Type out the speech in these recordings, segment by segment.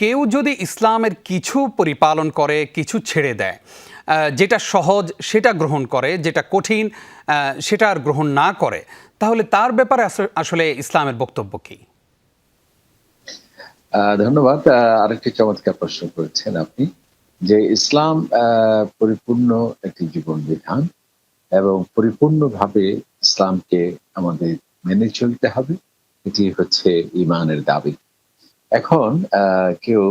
কেউ যদি ইসলামের কিছু পরিপালন করে, কিছু ছেড়ে দেয় যেটা সহজ সেটা গ্রহণ করে, যেটা কঠিন সেটা আর গ্রহণ না করে, তাহলে তার ব্যাপারে আসলে ইসলামের বক্তব্য কি? ধন্যবাদ। আরেকটি চমৎকার প্রশ্ন করেছেন আপনি যে ইসলাম পরিপূর্ণ একটি জীবন বিধান এবং পরিপূর্ণভাবে ইসলামকে আমাদের মেনে চলতে হবে। এটি হচ্ছে ইমানের দাবি। এখন আহ, কেউ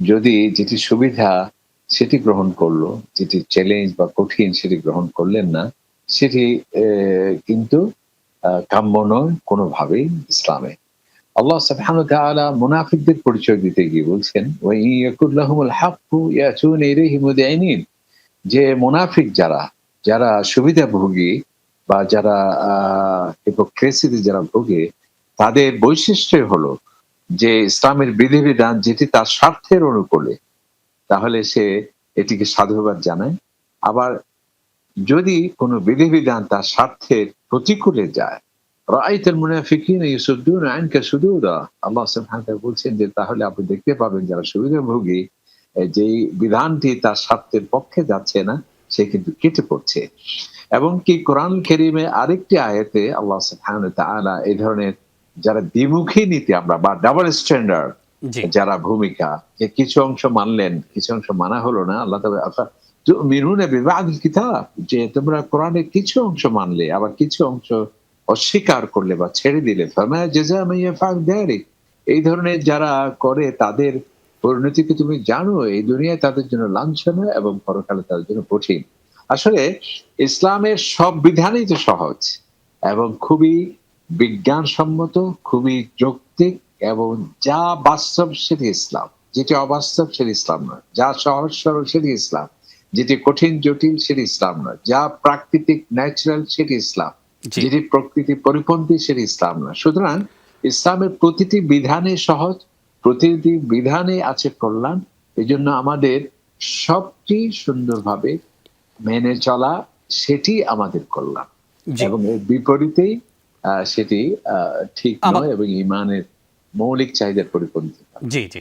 যদি যেটি সুবিধা সেটি গ্রহণ করল যেটি চ্যালেঞ্জ বা কঠিন সেটি গ্রহণ করলেন না সেটি আহ, কিন্তু আহ, কাম্য নয় কোনোভাবেই ইসলামে। আল্লাহ তাআলা মুনাফিকদের পরিচয় দিতে গিয়ে বলছেন যে মুনাফিক যারা যারা সুবিধাভোগী বা যারা হিপোক্রেসিতে যারা ভোগে তাদের বৈশিষ্ট্য হলো যে ইসলামের বিধিবিধান যেটি তার স্বার্থের অনুকূলে, তাহলে সে এটিকে সাধুবাদ জানায়। আবার যদি কোনো বিধিবিধান তার স্বার্থের প্রতিকূলে যায় রাইতের মুনাফিকিন ইউসুদ্দুন আইনকে সুদুরা আল্লাহ বলছেন যে তাহলে আপনি দেখতে পাবেন যারা সুবিধাভোগী যেই বিধানটি তার স্বার্থের পক্ষে যাচ্ছে না, সে কিন্তু কেটে পড়ছে। এবং কি কোরআন কেরিমে আরেকটি আয়াতে আল্লাহ সুবহানাহু ওয়া এই ধরনের যারা দ্বিমুখী নীতি আমরা বা ডাবল স্ট্যান্ডার্ড যারা ভূমিকা যে কিছু অংশ মানলেন কিছু অংশ মানা হলো না। আল্লাহ মিনুনে বিবাদ কিতাব যে তোমরা কোরআনের কিছু অংশ মানলে আবার কিছু অংশ অস্বীকার করলে বা ছেড়ে দিলে। এই ধরনের যারা করে তাদের পরিণতিকে তুমি জানো? এই দুনিয়ায় তাদের জন্য লাঞ্ছনা এবং পরকালে তাদের জন্য কঠিন। আসলে ইসলামের সব বিধানই তো সহজ এবং খুবই বিজ্ঞানসম্মত খুবই যৌক্তিক এবং যা বাস্তব সেটি ইসলাম। যেটি অবাস্তব সেটি ইসলাম নয়। যা সহজ সরল সেটি ইসলাম। যেটি কঠিন জটিল সেটি ইসলাম নয়। যা প্রাকৃতিক ন্যাচারাল সেটি ইসলাম। যেটি প্রকৃতি পরিপন্থী সেটি ইসলাম নয়। সুতরাং ইসলামের প্রতিটি বিধানে সহজ প্রতিটি বিধানে আছে কল্যাণ। এই জন্য আমাদের সবটি সুন্দরভাবে মেনে চলা সেটি আমাদের কল্যাণ। এবং এর বিপরীতেই সেটি আহ, ঠিক নয় এবং ইমানের মৌলিক চাহিদার পরিপন্থী জি জি।